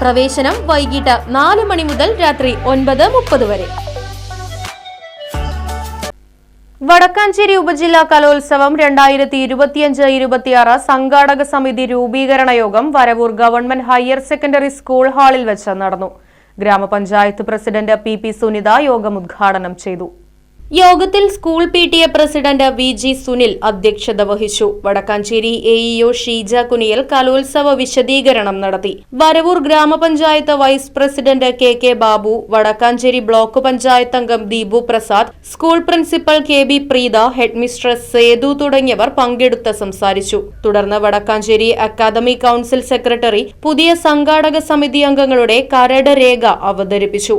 പ്രവേശനം വൈകിട്ട് നാല് മണി മുതൽ രാത്രി ഒൻപത് മുപ്പത് വരെ. വടക്കാഞ്ചേരി ഉപജില്ലാ കലോത്സവം രണ്ടായിരത്തി ഇരുപത്തിയഞ്ച് ഇരുപത്തിയാറ് സംഘാടക സമിതി രൂപീകരണ യോഗം Varavoor government higher secondary school ഹാളിൽ വെച്ച് നടന്നു. ഗ്രാമപഞ്ചായത്ത് പ്രസിഡന്റ് പി പി സുനിത യോഗം ഉദ്ഘാടനം ചെയ്തു. യോഗത്തിൽ school P T A president V G Sunil അധ്യക്ഷത വഹിച്ചു. Vadakkanchery A E O Sheeja Kuniyal കലോത്സവ വിശദീകരണം നടത്തി. വരവൂർ ഗ്രാമപഞ്ചായത്ത് vice president K K Babu Vadakkanchery block panchayat അംഗം Deepu Prasad school principal K B Preetha headmistress Sethu തുടങ്ങിയവർ പങ്കെടുത്ത് സംസാരിച്ചു. തുടർന്ന് വടക്കാഞ്ചേരി അക്കാദമി കൌൺസിൽ സെക്രട്ടറി പുതിയ സംഘാടക സമിതി അംഗങ്ങളുടെ കരട് രേഖ അവതരിപ്പിച്ചു.